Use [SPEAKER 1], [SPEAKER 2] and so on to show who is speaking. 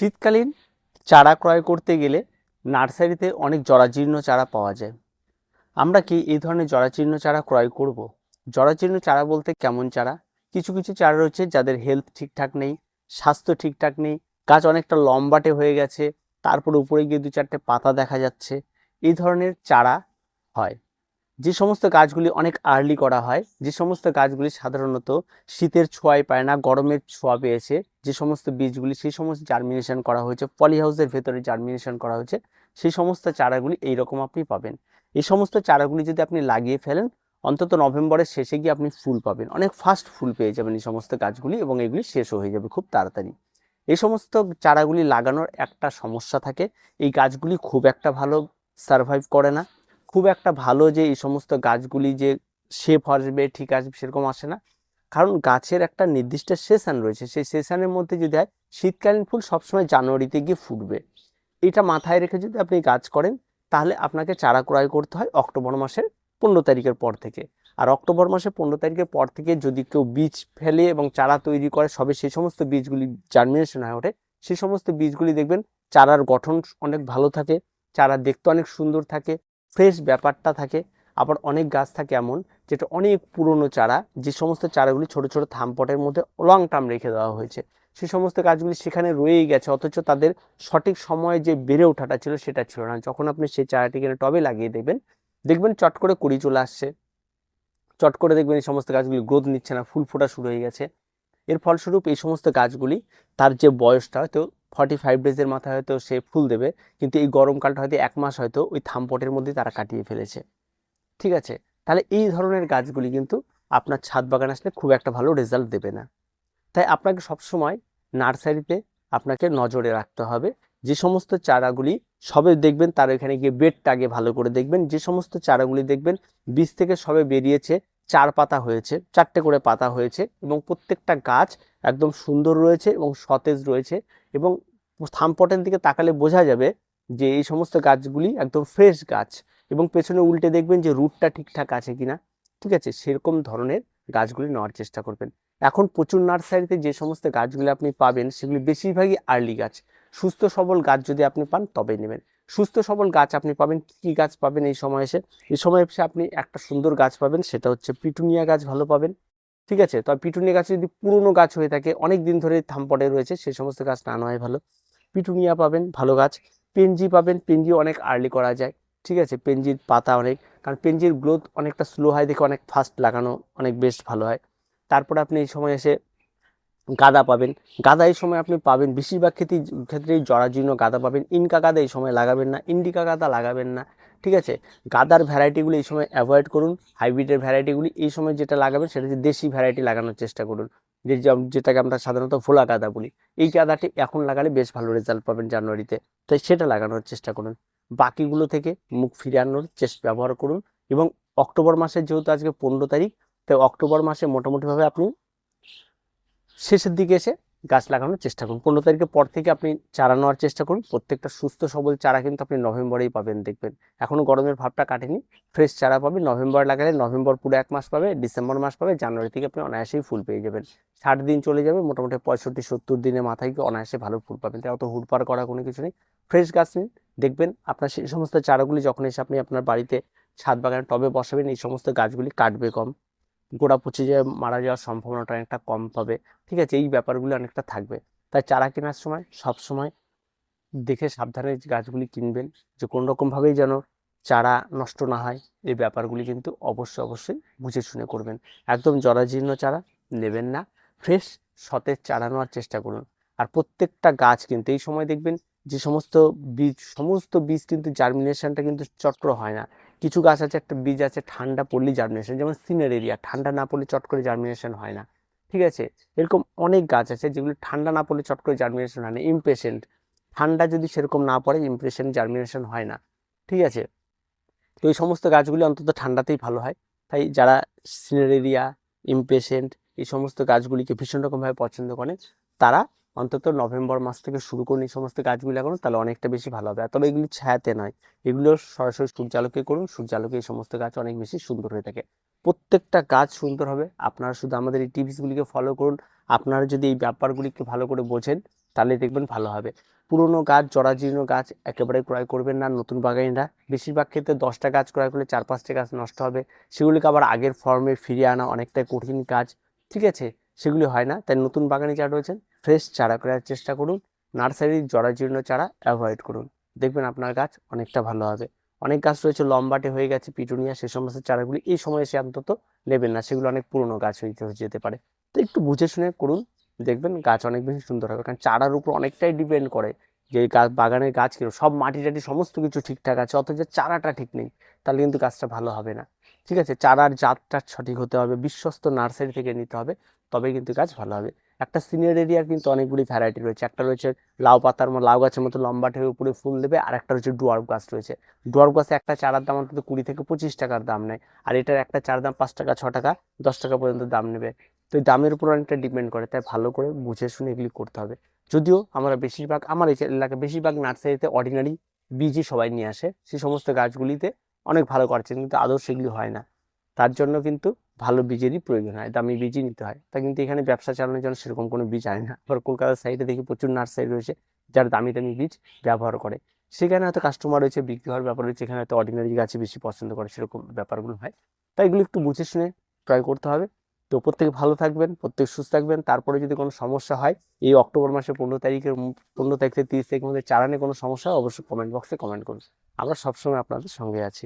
[SPEAKER 1] শীতকালীন চারা ক্রয় করতে গেলে নার্সারিতে অনেক জরাজীর্ণ চারা পাওয়া যায়। আমরা কি এই ধরনের জরাচীর্ণ চারা ক্রয় করব? জরাচীর্ণ চারা বলতে কেমন চারা? কিছু কিছু চারা রয়েছে যাদের হেলথ ঠিকঠাক নেই, স্বাস্থ্য ঠিকঠাক নেই, গাছ অনেকটা লম্বাটে হয়ে গেছে, তারপর উপরে গিয়ে দু চারটে পাতা দেখা যাচ্ছে, এই ধরনের চারা হয়। যে সমস্ত গাছগুলি অনেক আর্লি করা হয়, যে সমস্ত গাছগুলি সাধারণত শীতের ছোঁয়ায় পায় না, গরমের ছোঁয়া পেয়েছে, যে সমস্ত বীজগুলি, সেই সমস্ত জার্মিনেশন করা হয়েছে পলি হাউসের ভেতরে জার্মিনেশন করা হয়েছে, সেই সমস্ত চারাগুলি এইরকম আপনি পাবেন। এই সমস্ত চারাগুলি যদি আপনি লাগিয়ে ফেলেন, অন্তত নভেম্বরের শেষে গিয়ে আপনি ফুল পাবেন। অনেক ফাস্ট ফুল পেয়ে যাবেন এই সমস্ত গাছগুলি এবং এগুলি শেষও হয়ে যাবে খুব তাড়াতাড়ি। এই সমস্ত চারাগুলি লাগানোর একটা সমস্যা থাকে, এই গাছগুলি খুব একটা ভালো সারভাইভ করে না। খুব একটা ভালো যে এই সমস্ত গাছগুলি যে শেপ আসবে, ঠিক আসবে, সেরকম আসে না। কারণ গাছের একটা নির্দিষ্ট সেশন রয়েছে। সেই সেশনের মধ্যে যদি হয়, শীতকালীন ফুল সবসময় জানুয়ারিতে গিয়ে ফুটবে। এটা মাথায় রেখে যদি আপনি গাছ করেন, তাহলে আপনাকে চারা ক্রয় করতে হয় অক্টোবর মাসের পনেরো তারিখের পর থেকে। আর অক্টোবর মাসের পনেরো তারিখের পর থেকে যদি কেউ বীজ ফেলে এবং চারা তৈরি করে, সবে সেই সমস্ত বীজগুলি জার্মিনেশন হয়ে ওঠে, সেই সমস্ত বীজগুলি দেখবেন চারার গঠন অনেক ভালো থাকে, চারা দেখতে অনেক সুন্দর থাকে। ফ্রেশ ব্যাপারটা থাকে। আবার অনেক গাছ থাকে এমন যেটা অনেক পুরনো চারা, যে সমস্ত চারাগুলি ছোট ছোট থামপটের মধ্যে লং টার্ম রেখে দেওয়া হয়েছে। সে সমস্ত গাছগুলি সেখানে রয়েই গেছে, অথচ তাদের সঠিক সময়ে যে বেড়ে ওঠাটা ছিল সেটা ছিল না। যখন আপনি সেই চারাটিকে টবে লাগিয়ে দেবেন দেখবেন চট করে কুড়ি চলে আসছে। চট করে দেখবেন এই সমস্ত গাছগুলি গ্রোথ নিচ্ছে না, ফুল ফোটা শুরু হয়ে গেছে। এর ফলস্বরূপ এই সমস্ত গাছগুলি তার যে বয়সটা, হয়তো ফর্টি ফাইভ ডেজের মাথায় হয়তো সে ফুল দেবে, কিন্তু এই গরমকালটা হয়তো এক মাস হয়তো ওই থামপটের মধ্যে তারা কাটিয়ে ফেলেছে। ঠিক আছে? তাহলে এই ধরনের গাছগুলি কিন্তু আপনার ছাদ বাগান আসলে খুব একটা ভালো রেজাল্ট দেবে না। তাই আপনাকে সবসময় নার্সারিতে আপনাকে নজরে রাখতে হবে। যে সমস্ত চারাগুলি সবে দেখবেন তার এখানে গিয়ে বেডটা আগে ভালো করে দেখবেন। যে সমস্ত চারাগুলি দেখবেন বীজ থেকে সবে বেরিয়েছে চার পাতা হয়েছে, চারটে করে পাতা হয়েছে এবং প্রত্যেকটা গাছ একদম সুন্দর রয়েছে এবং সতেজ রয়েছে এবং থামপটের দিকে তাকালে বোঝা যাবে যে এই সমস্ত গাছগুলি একদম ফ্রেশ গাছ এবং পেছনে উল্টে দেখবেন যে রুটটা ঠিকঠাক আছে কিনা। ঠিক আছে? সেরকম ধরনের গাছগুলি নেওয়ার চেষ্টা করবেন। এখন প্রচুর নার্সারিতে যে সমস্ত গাছগুলি আপনি পাবেন, সেগুলি বেশিরভাগই আর্লি গাছ। সুস্থ সবল গাছ যদি আপনি পান, তবেই নেবেন। সুস্থ সবল গাছ আপনি পাবেন। কী কী গাছ পাবেন এই সময় এসে? এই সময় এসে আপনি একটা সুন্দর গাছ পাবেন, সেটা হচ্ছে পিটুনিয়া গাছ ভালো পাবেন। ঠিক আছে? তবে পিটুনিয়া গাছ যদি পুরনো গাছ হয়ে থাকে অনেক দিন ধরে থামপটে রয়েছে, সেই সমস্ত গাছ না নেওয়াই ভালো। পিটুনিয়া পাবেন, ভালো গাছ। পেনজি পাবেন পেনজি অনেক আর্লি করা যায়। ঠিক আছে? পেনজির পাতা অনেক, কারণ পেনজির গ্রোথ অনেকটা স্লো হয়, দেখে অনেক ফাস্ট লাগানো অনেক বেশ ভালো হয়। তারপরে আপনি এই সময় এসে গাঁদা পাবেন। গাদা এই সময় আপনি পাবেন। বেশিরভাগ ক্ষেত্রে ক্ষেত্রেই জরাজীর্ণ গাদা পাবেন। ইনকা গাদা এই সময় লাগাবেন না। ইন্ডিকা গাদা লাগাবেন না। ঠিক আছে? গাদার ভ্যারাইটিগুলি এই সময় অ্যাভয়েড করুন। হাইব্রিডের ভ্যারাইটিগুলি এই সময় যেটা লাগাবেন সেটা হচ্ছে দেশি ভ্যারাইটি লাগানোর চেষ্টা করুন। যে যেটাকে আমরা সাধারণত ভোলা গাঁদা বলি। এই গাঁদাটি এখন লাগালে বেশ ভালো রেজাল্ট পাবেন জানুয়ারিতে। তাই সেটা লাগানোর চেষ্টা করুন। বাকিগুলো থেকে মুখ ফিরানোর চেষ্টা ব্যবহার করুন। এবং অক্টোবর মাসের যেহেতু আজকে পনেরো তারিখ, তাই অক্টোবর মাসে মোটামুটিভাবে আপনি শেষের দিকে এসে গাছ লাগানোর চেষ্টা করুন। পনেরো তারিখের পর থেকে আপনি চারা নেওয়ার চেষ্টা করুন। প্রত্যেকটা সুস্থ সবল চারা কিন্তু আপনি নভেম্বরেই পাবেন, দেখবেন। এখনও গরমের ভাবটা কাটেনি। ফ্রেশ চারা পাবেন নভেম্বর লাগালে নভেম্বর পুরো এক মাস পাবে, ডিসেম্বর মাস পাবে, জানুয়ারি থেকে আপনি অনায়াসেই ফুল পেয়ে যাবেন। ষাট দিন চলে যাবে, মোটামুটি পঁয়ষট্টি, সত্তর দিনের মাথায় গিয়ে অনায়াসে ভালো ফুল পাবেন। তাই অত হুড়পাড় করা কোনো কিছু নেই। ফ্রেশ গাছ নিন, দেখবেন আপনার সেই সমস্ত চারাগুলি যখন এসে আপনি আপনার বাড়িতে ছাদ বাগানে টবে বসাবেন, এই সমস্ত গাছগুলি কাটবে কম। গোড়া পচে যায়, মারা যাওয়ার সম্ভাবনাটা অনেকটা কম পাবে। ঠিক আছে, এই ব্যাপারগুলো অনেকটা থাকবে। তাই চারা কেনার সময়, সব সময় দেখে সাবধানে গাছগুলি কিনবেন। যে কোনো রকমভাবেই যেন চারা নষ্ট না হয়, এই ব্যাপারগুলি কিন্তু অবশ্যই অবশ্যই বুঝে শুনে করবেন। একদম জরাজীর্ণ চারা নেবেন না। ফ্রেশ, সতেজ চারা নেওয়ার চেষ্টা করুন। আর প্রত্যেকটা গাছ কিন্তু, এই সময় দেখবেন যে সমস্ত বীজ সমস্ত বীজ কিন্তু জার্মিনেশনটা কিন্তু চক্র হয় না। কিছু গাছ আছে, একটা বীজ আছে, ঠান্ডা পড়লেই জার্মিনেশন যেমন সিনের এরিয়া ঠান্ডা না পড়লে চট করে জার্মিনেশন হয় না। ঠিক আছে? এরকম অনেক গাছ আছে যেগুলো ঠান্ডা না পড়লে চট করে জার্মিনেশন হয় না। ইমপেশেন্ট ঠান্ডা যদি সেরকম না পড়ে ইমপ্রেশন জার্মিনেশন হয় না। ঠিক আছে? তো এই সমস্ত গাছগুলি অন্তত ঠান্ডাতেই ভালো হয়। তাই যারা সিনারেরিয়া ইমপেশেন্ট এই সমস্ত গাছগুলিকে ভীষণ রকমভাবে পছন্দ করেন, তারা অন্তত নভেম্বর মাস থেকে শুরু করুন এই সমস্ত গাছগুলি লাগানো তাহলে অনেকটা বেশি ভালো হবে। তবে এগুলি ছায়াতে নয়। এগুলো সরাসরি সূর্যালোকে করুন, সূর্যালোকে এই সমস্ত গাছ অনেক বেশি সুন্দর হয়ে থাকে। প্রত্যেকটা গাছ সুন্দর হবে। আপনারা শুধু আমাদের এই টিপসগুলিকে ফলো করুন। আপনারা যদি এই ব্যাপারগুলিকে ভালো করে বোঝেন, তাহলে দেখবেন ভালো হবে। পুরনো গাছ জরাজীর্ণ গাছ একেবারে ক্রয় করবেন না, নতুন বাগানিরা বেশিরভাগ ক্ষেত্রে দশটা গাছ ক্রয় করলে চার পাঁচটা গাছ নষ্ট হবে। সেগুলিকে আবার আগের ফর্মে ফিরিয়ে আনা অনেকটাই কঠিন কাজ। ঠিক আছে? সেগুলি হয় না। তাই নতুন বাগানি যা রয়েছেন ফ্রেশ চারা করার চেষ্টা করুন। নার্সারির জরাজীর্ণ চারা অ্যাভয়েড করুন। দেখবেন আপনার গাছ অনেকটা ভালো হবে। অনেক গাছ রয়েছে লম্বাটে হয়ে গেছে, পিটুনিয়া, সে সমস্ত চারাগুলি এই সময় এসে অন্তত নেবেন না। সেগুলো অনেক পুরনো গাছ হয়ে যেতে পারে। তো একটু বুঝে শুনে করুন। দেখবেন গাছ অনেক বেশি সুন্দর হবে। কারণ চারার উপর অনেকটাই ডিপেন্ড করে যে গাছ বাগানের গাছ কীরকম। সব মাটি টাটি সমস্ত কিছু ঠিকঠাক আছে, অথচ চারাটা ঠিক নেই। তাহলে কিন্তু গাছটা ভালো হবে না। ঠিক আছে? চারার জাতটা সঠিক হতে হবে। বিশ্বস্ত নার্সারি থেকে নিতে হবে। তবে কিন্তু গাছ ভালো হবে। একটা সিনিয়র এরিয়ার কিন্তু অনেকগুলি ভ্যারাইটি রয়েছে। একটা রয়েছে লাউ পাতার লাউ গাছের মতো লম্বাটে হয়ে উপরে ফুল দেবে, আর একটা রয়েছে ডুয়ার্ফ গাছ রয়েছে। ডুয়ার্ফ গাছে একটা চারার দাম অন্তত কুড়ি থেকে পঁচিশ টাকার দাম নেয়, আর এটার একটা চার দাম পাঁচ টাকা, ছ টাকা, দশ টাকা পর্যন্ত দাম নেবে। তো এই দামের উপর অনেকটা ডিপেন্ড করে, তাই ভালো করে বুঝে শুনে এগুলি করতে হবে। যদিও আমরা বেশিরভাগ, আমার এই এলাকায় বেশিরভাগ নার্সারিতে অর্ডিনারি বীজই সবাই নিয়ে আসে। সেই সমস্ত গাছগুলিতে অনেক ভালো করছে কিন্তু আদৌ সেগুলি হয় না। তার জন্য কিন্তু ভালো বীজেরই প্রয়োজন হয়, দামি বীজই নিতে হয়। তা কিন্তু এখানে ব্যবসা চালানোর জন্য সেরকম কোনো বীজ আনে না। আবার কলকাতার সাইডে দেখি প্রচুর নার্সারি রয়েছে, যারা দামি দামি বীজ ব্যবহার করে। সেখানে হয়তো কাস্টমার রয়েছে, বিক্রি হওয়ার ব্যাপার রয়েছে, এখানে হয়তো অর্ডিনারি গাছই বেশি পছন্দ করে, সেরকম ব্যাপারগুলো হয়। তাই এগুলো একটু বুঝে শুনে ট্রাই করতে হবে। তো প্রত্যেকে ভালো থাকবেন, প্রত্যেক সুস্থ থাকবেন। তারপরে যদি কোনো সমস্যা হয়, এই অক্টোবর মাসের পনেরো তারিখের, পনেরো তারিখ থেকে তিরিশ তারিখের মধ্যে চালানে কোনো সমস্যা অবশ্যই কমেন্ট বক্সে কমেন্ট করুন। আমরা সবসময় আপনাদের সঙ্গে আছি।